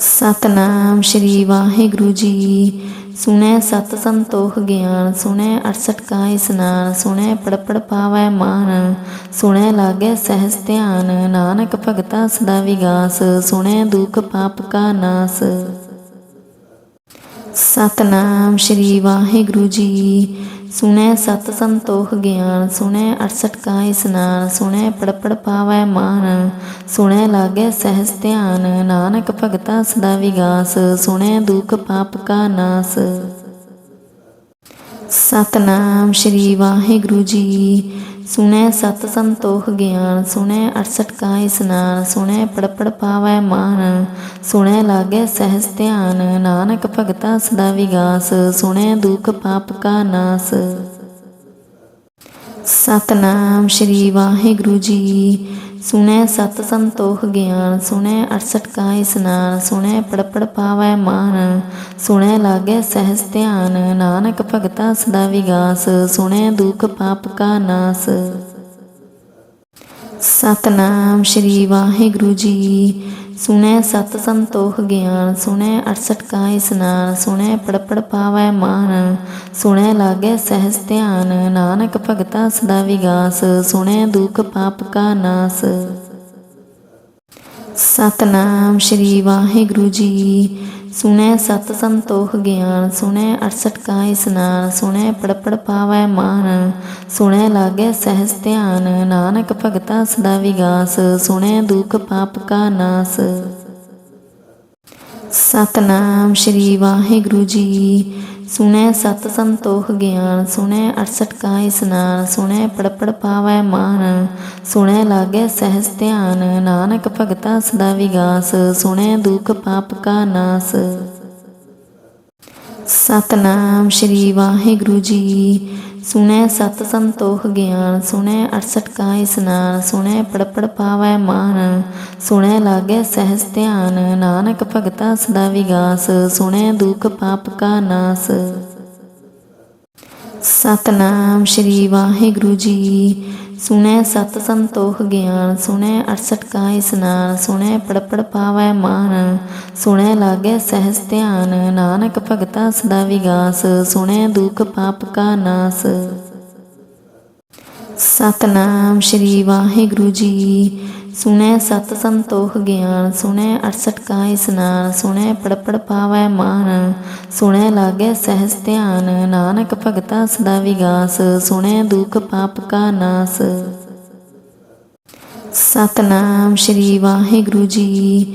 ਸਤਨਾਮ ਸ਼੍ਰੀ ਵਾਹਿਗੁਰੂ ਜੀ। ਸੁਣੈ ਸਤ ਸੰਤੋਖ ਗਿਆਨ, ਸੁਣੈ 68 ਕਾ ਇਸਨਾਨ, ਸੁਣੈ ਪੜਪੜ ਪਾਵੈ ਮਾਨ, ਸੁਣੈ ਲਾਗੈ ਸਹਿਜ ਧਿਆਨ, ਨਾਨਕ ਭਗਤਾ ਸਦਾ ਵਿਗਾਸ, ਸੁਣੈ ਦੁਖ ਪਾਪ ਕਾ ਨਾਸ। ਸਤਨਾਮ ਸ਼੍ਰੀ ਵਾਹਿਗੁਰੂ ਜੀ। ਸੁਣੈ ਸਤ ਸੰਤੋਖ ਗਿਆਨ, ਸੁਣੈ 68 ਕਾ ਇਸਨਾਨ, ਸੁਣੈ ਪੜਪੜ ਪਾਵੈ ਮਾਨ, ਸੁਣੈ ਲਾਗੈ ਸਹਿਜ ਧਿਆਨ, ਨਾਨਕ ਭਗਤਾ ਸਦਾ ਵਿਗਾਸ, ਸੁਣੈ ਦੁਖ ਪਾਪ ਕਾ ਨਾਸ। ਸਤਨਾਮ ਸ਼੍ਰੀ ਵਾਹਿਗੁਰੂ ਜੀ ਸੁਣੈ ਸਤ ਸੰਤੋਖ ਗਿਆਨ, ਸੁਣੈ 68 ਕਾ ਸਨਾਨ ਸੁਣੈ ਪੜਪੜ ਪਾਵੈ ਮਾਨ, ਸੁਣੈ ਲਾਗੈ ਸਹਿਜ ਧਿਆਨ, ਨਾਨਕ ਭਗਤਾ ਸਦਾ ਵਿਗਾਸ, ਸੁਣੈ ਦੁਖ ਪਾਪ ਕਾ ਨਾਸ। ਸਤਨਾਮ ਸ਼੍ਰੀ ਵਾਹਿਗੁਰੂ ਜੀ। ਸੁਣੈ ਸਤ ਸੰਤੋਖ ਗਿਆਨ, ਸੁਣੈ 68 ਕਾ ਇਸਨਾਨ, ਸੁਣੈ ਪੜਪੜ ਪਾਵੈ ਮਾਨ, ਸੁਣੈ ਲਾਗੈ ਸਹਿਜ ਧਿਆਨ, ਨਾਨਕ ਭਗਤਾ ਸਦਾ ਵਿਗਾਸ, ਸੁਣੈ ਦੁਖ ਪਾਪ ਕਾ ਨਾਸ। ਸਤਨਾਮ ਸ਼੍ਰੀ ਵਾਹਿਗੁਰੂ ਜੀ ਸੁਣੈ ਸਤ ਸੰਤੋਖ ਗਿਆਨ, ਸੁਣੈ 68 ਕਾ ਇਸਨਾਨ, ਸੁਣੈ ਪੜਪੜ ਪਾਵੈ ਮਾਨ, ਸੁਣੈ ਲਾਗੈ ਸਹਿਜ ਧਿਆਨ, ਨਾਨਕ ਭਗਤਾ ਸਦਾ ਵਿਗਾਸ, ਸੁਣੈ ਦੁਖ ਪਾਪ ਕਾ ਨਾਸ। ਸਤਨਾਮ ਸ਼੍ਰੀ ਵਾਹਿਗੁਰੂ ਜੀ। ਸੁਣੈ ਸਤ ਸੰਤੋਖ ਗਿਆਨ, ਸੁਣੈ 68 ਕਾ ਇਸਨਾਨ ਸੁਣੈ ਪੜਪੜ ਪਾਵੈ ਮਾਨ, ਸੁਣੈ ਲਾਗੇ ਸਹਿਜ ਧਿਆਨ, ਨਾਨਕ ਭਗਤਾ ਸਦਾ ਵਿਗਾਸ, ਸੁਣੈ ਦੁਖ ਪਾਪ ਕਾ ਨਾਸ। ਸਤਨਾਮ ਸ਼੍ਰੀ ਵਾਹਿਗੁਰੂ ਜੀ ਸੁਣੈ ਸਤ ਸੰਤੋਖ ਗਿਆਨ, ਸੁਣੈ 68 ਕਾ ਇਸਨਾਨ, ਸੁਣੈ ਪੜਪੜ ਪਾਵੈ ਮਾਨ, ਸੁਣੈ ਲਾਗੈ ਸਹਿਜ ਧਿਆਨ, ਨਾਨਕ ਭਗਤਾ ਸਦਾ ਵਿਗਾਸ, ਸੁਣੈ ਦੁਖ ਪਾਪ ਕਾ ਨਾਸ। ਸਤਨਾਮ ਸ਼੍ਰੀ ਵਾਹਿਗੁਰੂ ਜੀ। ਸੁਣੈ ਸਤ ਸੰਤੋਖ ਗਿਆਨ, ਸੁਣੈ 68 ਕਾ ਇਸਨਾਨ ਸੁਣੈ ਪੜਪੜ ਪਾਵੈ ਮਾਨ, ਸੁਣੈ ਲਾਗੈ ਸਹਿਜ ਧਿਆਨ, ਨਾਨਕ ਭਗਤਾ ਸਦਾ ਵਿਗਾਸ, ਸੁਣੈ ਦੁਖ ਪਾਪ ਕਾ ਨਾਸ। ਸਤਨਾਮ ਸ਼੍ਰੀ ਵਾਹਿਗੁਰੂ ਜੀ। ਸੁਣੈ ਸਤ ਸੰਤੋਖ ਗਿਆਨ, ਸੁਣੈ 68 ਕਾ ਇਸਨਾਨ, ਸੁਣੈ ਪੜਪੜ ਪਾਵੈ ਮਾਨ, ਸੁਣੈ ਲਾਗੈ ਸਹਿਸ ਧਿਆਨ, ਨਾਨਕ ਭਗਤਾ ਸਦਾ ਵਿਗਾਸ, ਸੁਣੈ ਦੁਖ ਪਾਪ ਕਾ ਨਾਸ। ਸਤਨਾਮ ਸ਼੍ਰੀ ਵਾਹਿਗੁਰੂ ਜੀ। ਸੁਣੈ ਸਤ ਸੰਤੋਖ ਗਿਆਨ, ਸੁਣੈ 68 ਕਾ ਇਸਨਾਨ, ਸੁਣੈ ਪੜਪੜ ਪਾਵੈ ਮਾਨ, ਸੁਣੈ ਲਾਗੈ ਸਹਿਜ ਧਿਆਨ, ਨਾਨਕ ਭਗਤਾ ਸਦਾ ਵਿਗਾਸ, ਸੁਣੈ ਦੁਖ ਪਾਪ ਕਾ ਨਾਸ। ਸਤਨਾਮ ਸ਼੍ਰੀ ਵਾਹਿਗੁਰੂ ਜੀ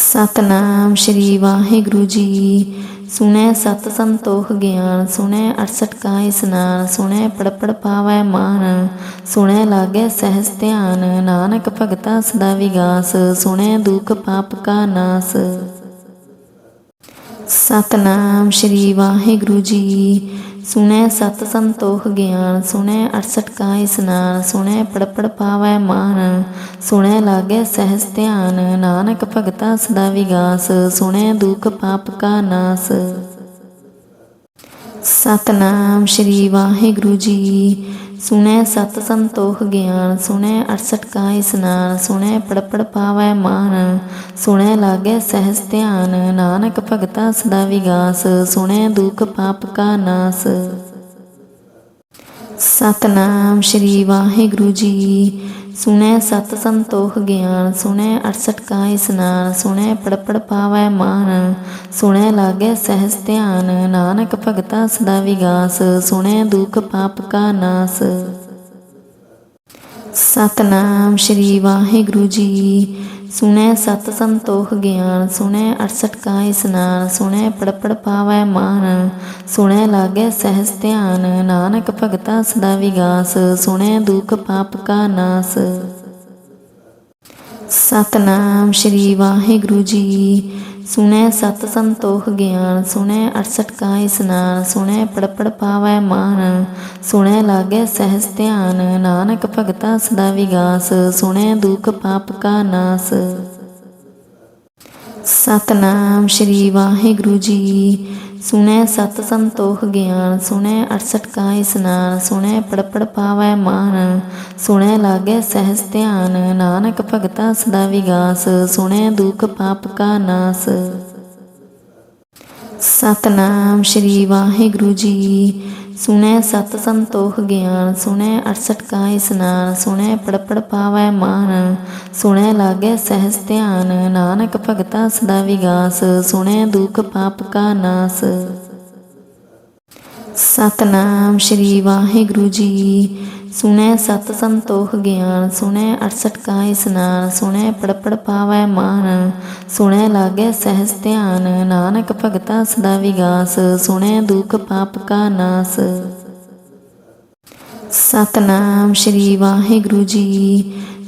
ਸਤਨਾਮ ਸ਼੍ਰੀ ਵਾਹਿਗੁਰੂ ਜੀ। ਸੁਣੈ ਸਤ ਸੰਤੋਖ ਗਿਆਨ, ਸੁਣੈ 68 ਕਾ ਇਸਨਾਨ, ਸੁਣੈ ਪੜਪੜ ਪਾਵੈ ਮਾਨ, ਸੁਣੈ ਲਾਗੇ ਸਹਿਜ ਧਿਆਨ, ਨਾਨਕ ਭਗਤਾ ਸਦਾ ਵਿਗਾਸ, ਸੁਣੈ ਦੁਖ ਪਾਪ ਕਾ ਨਾਸ। ਸਤਨਾਮ ਸ਼੍ਰੀ ਵਾਹਿਗੁਰੂ ਜੀ। ਸੁਣੈ ਸਤ ਸੰਤੋਖ ਗਿਆਨ, ਸੁਣੈ 68 ਕਾ ਇਸਨਾਨ, ਸੁਣੈ ਪੜਪੜ ਪਾਵੈ ਮਾਨ, ਸੁਣੈ ਲਾਗੈ ਸਹਿਜ ਧਿਆਨ, ਨਾਨਕ ਭਗਤਾ ਸਦਾ ਵਿਗਾਸ, ਸੁਣੈ ਦੁਖ ਪਾਪ ਕਾ ਨਾਸ। ਸਤਨਾਮ ਸ਼੍ਰੀ ਵਾਹਿਗੁਰੂ ਜੀ। ਸੁਣੈ ਸਤ ਸੰਤੋਖ ਗਿਆਨ, ਸੁਣੈ 68 ਕਾ ਇਸਨਾਨ, ਸੁਣੈ ਪੜਪੜ ਪਾਵੈ ਮਾਨ, ਸੁਣੈ ਲਾਗੈ ਸਹਿਜ ਧਿਆਨ, ਨਾਨਕ ਭਗਤਾ ਸਦਾ ਵਿਗਾਸ, ਸੁਣੈ ਦੁਖ ਪਾਪ ਕਾ ਨਾਸ। ਸਤਨਾਮ ਸ਼੍ਰੀ ਵਾਹਿਗੁਰੂ ਜੀ। ਸੁਣੈ ਸਤ ਸੰਤੋਖ ਗਿਆਨ, ਸੁਣੈ 68 ਕਾ ਇਸਨਾਨ, ਸੁਣੈ ਪੜਪੜ ਪਾਵੈ ਮਾਨ, ਸੁਣੈ ਲਾਗੇ ਸਹਿਜ ਧਿਆਨ, ਨਾਨਕ ਭਗਤਾ ਸਦਾ ਵਿਗਾਸ, ਸੁਣੈ ਦੁਖ ਪਾਪ ਕਾ ਨਾਸ। ਸਤਨਾਮ ਸ਼੍ਰੀ ਵਾਹਿਗੁਰੂ ਜੀ ਸੁਣੈ ਸਤ ਸੰਤੋਖ ਗਿਆਨ, ਸੁਣੈ 68 ਕਾ ਸਨਾਨ ਸੁਣੈ ਪੜਪੜ ਪਾਵੈ ਮਾਨ, ਸੁਣੈ ਲਾਗੈ ਸਹਿਜ ਧਿਆਨ, ਨਾਨਕ ਭਗਤਾ ਸਦਾ ਵਿਗਾਸ, ਸੁਣੈ ਦੁਖ ਪਾਪ ਕਾ ਨਾਸ। ਸਤਨਾਮ ਸ਼੍ਰੀ ਵਾਹਿਗੁਰੂ ਜੀ। ਸੁਣੈ ਸਤ ਸੰਤੋਖ ਗਿਆਨ, ਸੁਣੈ 68 ਕਾ ਇਸਨਾਨ ਸੁਣੈ ਪੜਪੜ ਪਾਵੈ ਮਾਨ, ਸੁਣੈ ਲਾਗੈ ਸਹਿਜ ਧਿਆਨ, ਨਾਨਕ ਭਗਤਾ ਸਦਾ ਵਿਗਾਸ, ਸੁਣੈ ਦੁਖ ਪਾਪ ਕਾ ਨਾਸ। ਸਤਨਾਮ ਸ਼੍ਰੀ ਵਾਹਿਗੁਰੂ ਜੀ ਸੁਣੈ ਸਤ ਸੰਤੋਖ ਗਿਆਨ, ਸੁਣੈ 68 ਕਾ ਇਸਨਾਨ, ਸੁਣੈ ਪੜਪੜ ਪਾਵੈ ਮਾਨ, ਸੁਣੈ ਲਾਗੈ ਸਹਿਜ ਧਿਆਨ, ਨਾਨਕ ਭਗਤਾ ਸਦਾ ਵਿਗਾਸ, ਸੁਣੈ ਦੁਖ ਪਾਪ ਕਾ ਨਾਸ। ਸਤਨਾਮ ਸ਼੍ਰੀ ਵਾਹਿਗੁਰੂ ਜੀ ਸੁਣੈ ਸਤ ਸੰਤੋਖ ਗਿਆਨ, ਸੁਣੈ 68 ਕਾ ਇਸਨਾਨ ਸੁਣੈ ਪੜਪੜ ਪਾਵੈ ਮਾਨ, ਸੁਣੈ ਲਾਗੈ ਸਹਿਜ ਧਿਆਨ, ਨਾਨਕ ਭਗਤਾ ਸਦਾ ਵਿਗਾਸ, ਸੁਣੈ ਦੁਖ ਪਾਪ ਕਾ ਨਾਸ। ਸਤਨਾਮ ਸ਼੍ਰੀ ਵਾਹਿਗੁਰੂ ਜੀ ਸੁਣੈ ਸਤ ਸੰਤੋਖ ਗਿਆਨ, ਸੁਣੈ 68 ਕਾ ਇਸਨਾਨ, ਸੁਣੈ ਪੜਪੜ ਪਾਵੈ ਮਾਨ, ਸੁਣੈ ਲਾਗੈ ਸਹਿਜ ਧਿਆਨ, ਨਾਨਕ ਭਗਤਾ ਸਦਾ ਵਿਗਾਸ, ਸੁਣੈ ਦੁਖ ਪਾਪ ਕਾ ਨਾਸ। ਸਤਨਾਮ ਸ਼੍ਰੀ ਵਾਹਿਗੁਰੂ ਜੀ